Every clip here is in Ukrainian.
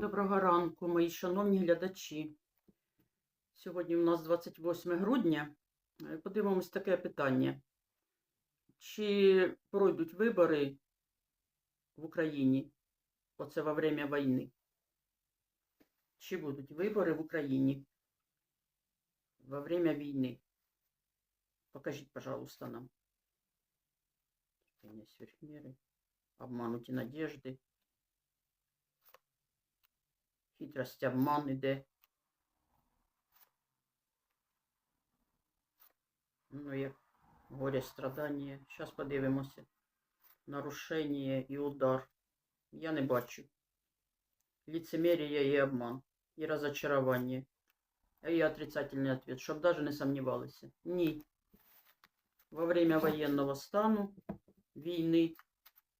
Доброго ранку, мої шановні глядачі. Сьогодні у нас 28 грудня. Е, Подивимось таке питання. Чи пройдуть вибори в Україні? Оце во время війни? Чи будуть вибори в Україні во время війни? Покажіть, пожалуйста, нам. Обмануті надежди. Хитрость, обман іде. Ну, як горе, страдання. Зараз подивимося. Нарушення і удар. Я не бачу. Лицемерие і обман. І розочарування. І отрицательний ответ, щоб даже не сомневалися. Ні. Во время воєнного стану, війни,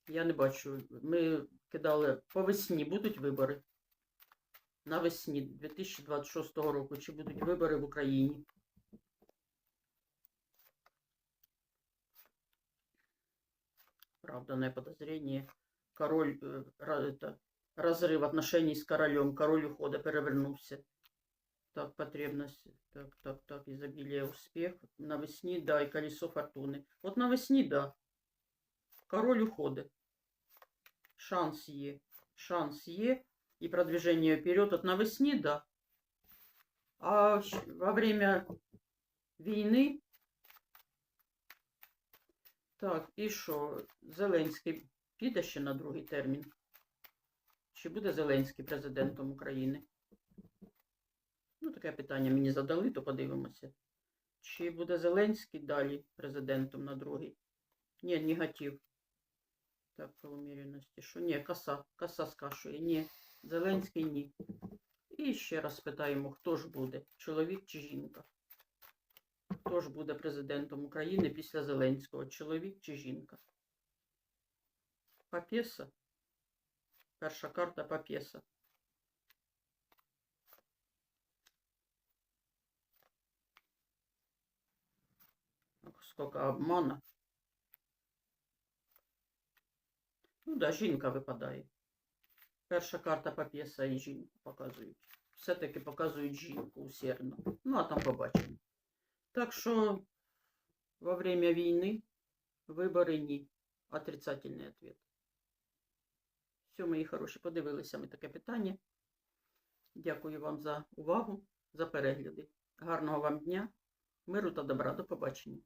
я не бачу. Ми кидали по весні будуть вибори навесні 2026 року, чи будуть вибори в Україні. Правда, подозрение. Король, э, ра- это, разрыв отношений с королем. Король ухода перевернувся. Так, потребность. Так, так, так, изобилие, успех. Навесні, да, і колесо фортуни. От навесні, да. Король уходить. Шанс є. Шанс є. И продвижение вперед. От навесні, да. А во время війни. Так, і що? Зеленський піде ще на другий термін? Чи буде Зеленський президентом України? Ну, таке питання мені задали, то подивимося. Чи буде Зеленський далі президентом на другий? Ні, негатив. Так, по уміряності. Що? Ні, коса. Коса скашує. Ні. Зеленський ні. І ще раз спитаємо, хто ж буде, чоловік чи жінка? Хто ж буде президентом України після Зеленського, чоловік чи жінка? Папєса? Перша карта Папєса. Ох, Сколько обмана. Ну да, жінка випадає. Перша карта Папєса і жінку показують. Все-таки показують жінку усердно. Ну, а там побачимо. Так що во время війни вибори ні. Отрицательний ответ. Все, мої хороші, подивилися ми таке питання. Дякую вам за увагу, за перегляди. Гарного вам дня, миру та добра. До побачення.